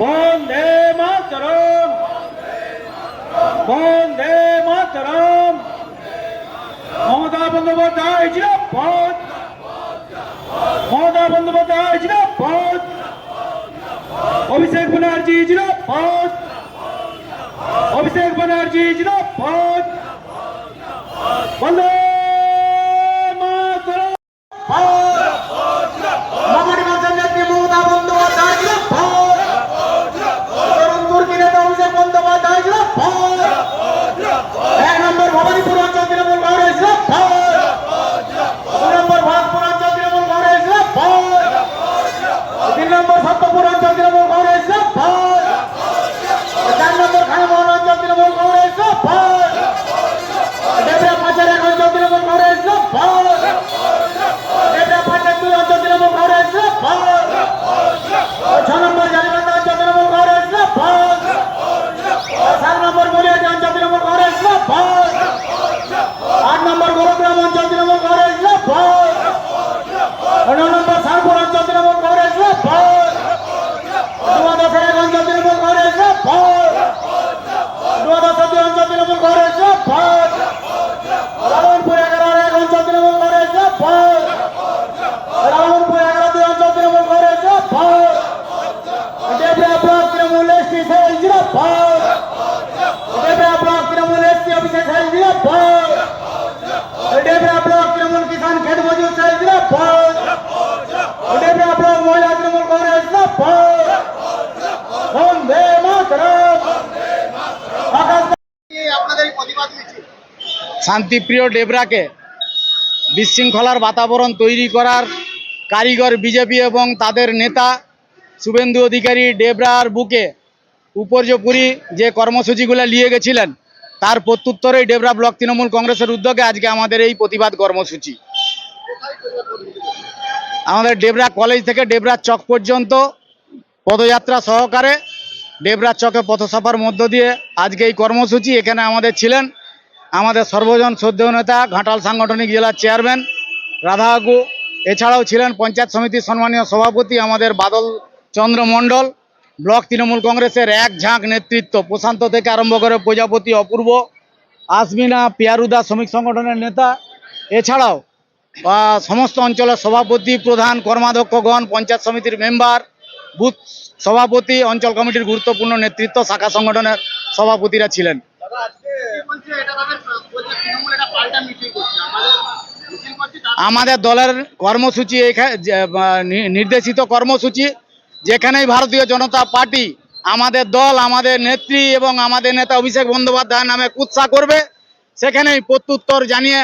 বন্দে মাতরম। বন্দে মাতরম। মমতা বন্দ্যোপাধ্যায় বন্ধ মমতা বন্দ্যোপাধ্যায় জিরাপদ অভিষেক ব্যানার্জি জিরাপদ অভিষেক ব্যানার্জি জিরাপদ বন্দে চার নম্বর খানামোহন অঞ্চল তৃণমূল কংগ্রেস পাঁচ পাঁচের এক তৃণমূল কংগ্রেস আপনাদের এই প্রতিবাদ মিছিল। শান্তিপ্রিয় ডেবরাকে বিশৃঙ্খলার বাতাবরণ তৈরি করার কারিগর বিজেপি এবং তাদের নেতা শুভেন্দু অধিকারী ডেবরার বুকে উপর্যপুরি যে কর্মসূচিগুলো নিয়ে গেছিলেন তার প্রত্যুত্তরেই ডেবরা ব্লক তৃণমূল কংগ্রেসের উদ্যোগে আজকে আমাদের এই প্রতিবাদ কর্মসূচি। আমাদের ডেবরা কলেজ থেকে ডেবরা চক পর্যন্ত পদযাত্রা সহকারে ডেবরা চকে পথসভার মধ্য দিয়ে আজকে এই কর্মসূচি। এখানে আমাদের ছিলেন আমাদের সর্বজন শ্রদ্ধেয় নেতা, ঘাটাল সাংগঠনিক জেলার চেয়ারম্যান রাধাবাবু। এছাড়াও ছিলেন পঞ্চায়েত সমিতির সম্মানীয় সভাপতি আমাদের বাদল চন্দ্র মণ্ডল। ব্লক তৃণমূল কংগ্রেসের এক ঝাঁক নেতৃত্ব। প্রশান্ত থেকে আরম্ভ করে প্রজাপতি অপূর্ব আসমিনা পিয়ারুদা শ্রমিক সংগঠনের নেতা। এছাড়াও সমস্ত অঞ্চলের সভাপতি, প্রধান কর্মাধ্যক্ষগণ পঞ্চায়েত সমিতির মেম্বার, বুথ সভাপতি, অঞ্চল কমিটির গুরুত্বপূর্ণ নেতৃত্ব, শাখা সংগঠনের সভাপতিরা ছিলেন। আমাদের দলের কর্মসূচি এখানে নির্দেশিত কর্মসূচি যেখানেই ভারতীয় জনতা পার্টি, আমাদের দল, আমাদের নেত্রী এবং আমাদের নেতা অভিষেক বন্দ্যোপাধ্যায় নামে কুৎসা করবে, সেখানেই প্রত্যুত্তর জানিয়ে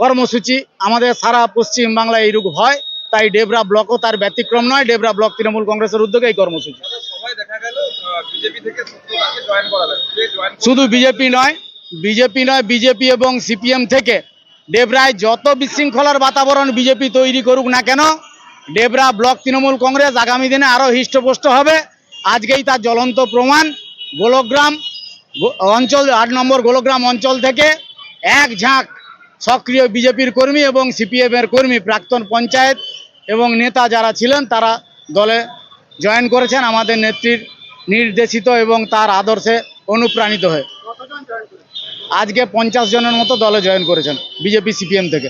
কর্মসূচি আমাদের সারা পশ্চিম বাংলায় এইরূপ হয়। তাই ডেবরা ব্লকও তার ব্যতিক্রম নয়, ডেবরা ব্লক তৃণমূল কংগ্রেসের উদ্যোগে এই কর্মসূচি। শুধু বিজেপি নয় বিজেপি নয়, বিজেপি এবং সিপিএম থেকে ডেবরায় যত বিশৃঙ্খলার বাতাবরণ বিজেপি তৈরি করুক না কেন ডেবরা ব্লক তৃণমূল কংগ্রেস আগামী দিনে আরও হৃষ্টপুষ্ট হবে। আজকেই তার জ্বলন্ত প্রমাণ। গোলগ্রাম অঞ্চল, আট নম্বর গোলগ্রাম অঞ্চল থেকে এক ঝাঁক সক্রিয় বিজেপির কর্মী এবং সিপিএমের কর্মী প্রাক্তন পঞ্চায়েত এবং নেতা যারা ছিলেন, তারা দলে জয়েন করেছেন। আমাদের নেত্রীর নির্দেশিত এবং তার আদর্শে অনুপ্রাণিত হয়ে। আজকে পঞ্চাশ জনের মতো দলে জয়েন করেছেন বিজেপি, সিপিএম থেকে।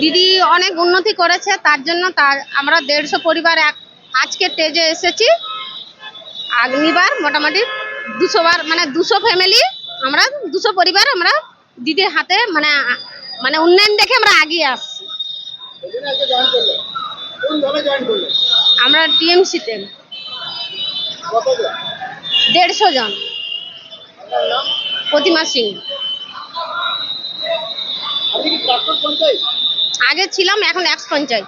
দিদি অনেক উন্নতি করেছে তার জন্য তার আমরা দেড়শো পরিবার এক আজকে স্টেজে এসেছি। আগামীবার মোটামুটি দুশো বার মানে দুশো ফ্যামিলি আমরা দুশো পরিবার আমরা দিদির হাতে মানে মানে উন্নয়ন দেখে আমরা এগিয়ে আসছি। আমরা টিএমসিতে। দেড়শো জন। প্রতিমা সিং। আগে ছিলাম এখন এক্স পঞ্চায়েত।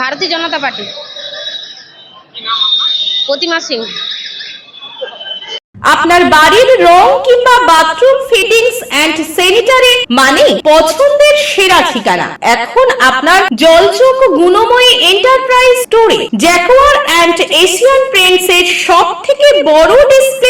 ভারতীয় জনতা পার্টি। প্রতিমা সিং। আপনার বাড়ির রং কিংবা বাথরুম ফিটিংস এন্ড স্যানিটারি মানে পছন্দের সেরা ঠিকানা। এখন আপনার জলচোখ গুণময়ী এন্টারপ্রাইজ স্টোরে জ্যাকোয়ার অ্যান্ড এশিয়ান পেন্টস এর সব থেকে বড় ডিসপ্লে